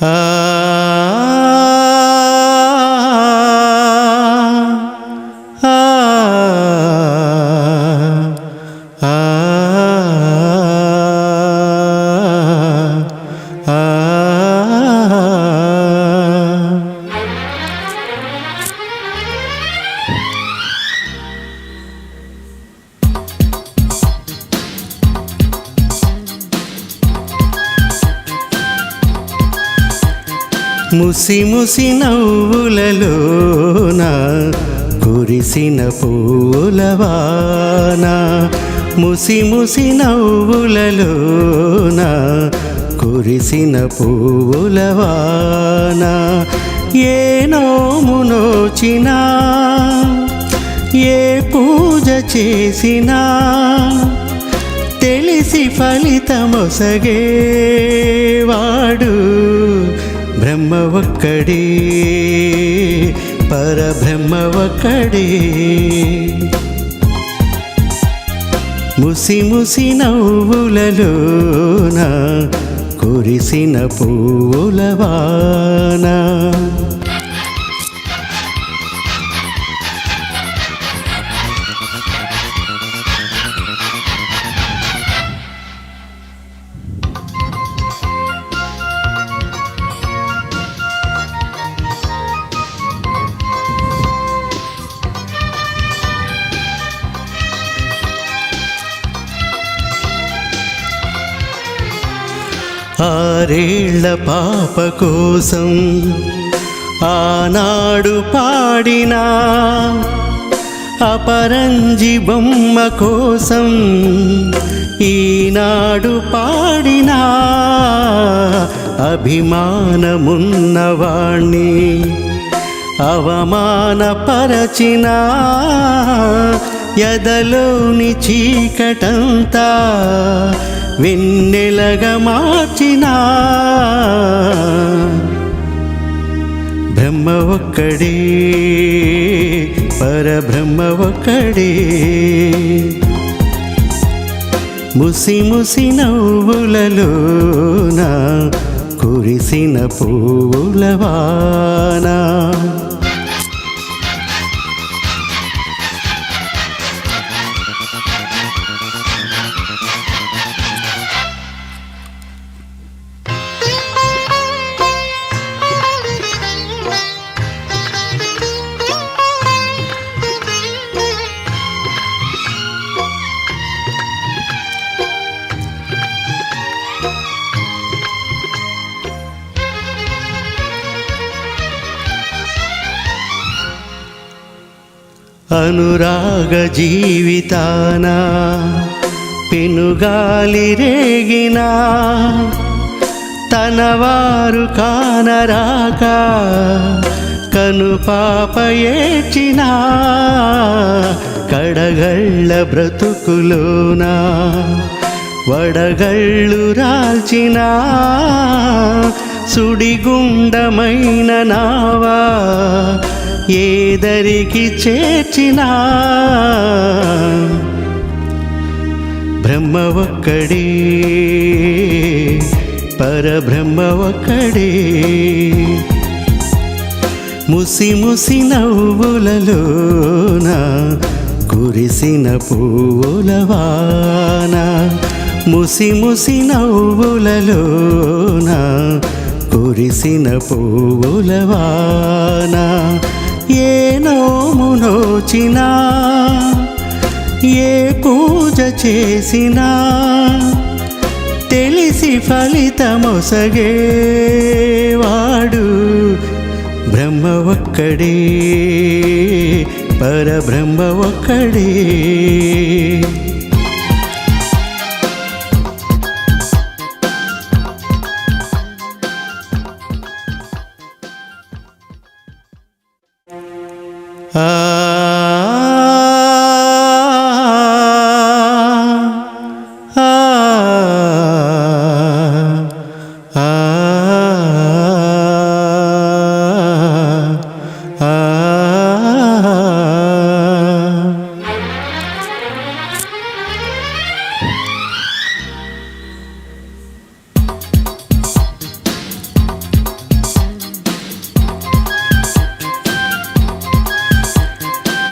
Ah. ముసి ముసి నవ్వులలోన కురిసిన పూలవాన ముసి ముసి నవ్వులలోన కురిసిన పూలవాన ఏ నోమునోచినా ఏ పూజ చేసినా తెలిసి ఫలితమొసగేవాడు బ్రహ్మ ఒక్కడే పరబ్రహ్మ ఒక్కడే ముసి ముసి నవ్వులలోన కురిసిన పువ్వులవా? ఆరేళ్ళ పాప కోసం ఆనాడు పాడినా అపరంజి బొమ్మ కోసం ఈనాడు పాడినా అభిమానమున్నవాణ్ణి అవమానపరచిన ఎదలోని చీకటంతా వెన్నెలగా మార్చిన బ్రహ్మ ఒక్కడే పరబ్రహ్మ ఒక్కడే. ముసి ముసి నవ్వులలోన కురిసిన పూలవానా అనురాగ జీవితాన పెనుగాలి రేగిన తనవారు కానరాక కను పాప ఏడ్చినా కడగళ్ళ బ్రతుకులోన వడగళ్ళు రాల్చిన సుడిగుండమైన నావా ఏదరికి చేర్చినా బ్రహ్మ ఒక్కడే పరబ్రహ్మ ఒక్కడే. ముసి ముసి నవ్వులలోన కురిసిన పూలవాన ముసి ముసి నవ్వులలోన కురిసిన పూలవాన ఏ నోమునోచినా ఏ పూజ చేసినా తెలిసి ఫలితమొసగేవాడు బ్రహ్మ ఒక్కడే పరబ్రహ్మ ఒక్కడే.